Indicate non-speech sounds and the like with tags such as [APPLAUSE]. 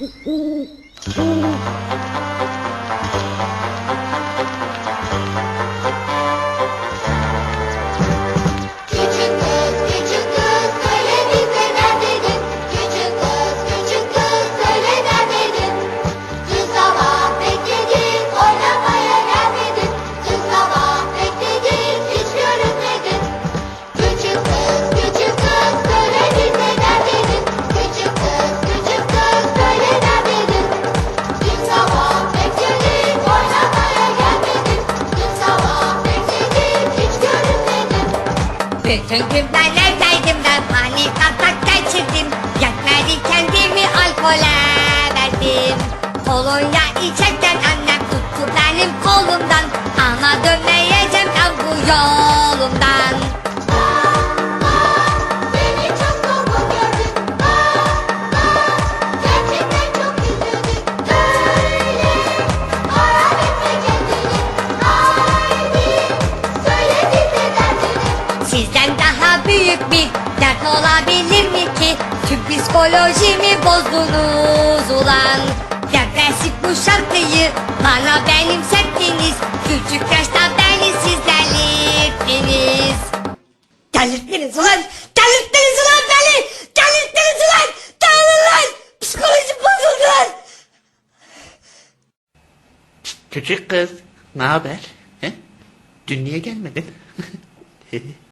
Uh, uh, uh. Gün ben evdeydim ben panik atak geçirdim. Yetmedi kendimi alkole verdim. Kolonya içerken annem tuttu benim kolumdan. Ama dönmeyeceğim ben bu yolumdan psikolojimi bozdunuz ulan Depresif bu şarkıyı bana benimsettiniz Küçük yaşta beni siz delirttiniz Delirttiniz ulan! Delirttiniz ulan beni! Delirttiniz ulan! Dağılın lan! Psikolojim bozuldu lan! Küçük kız, ne haber? He? Dün niye gelmedin? [LAUGHS]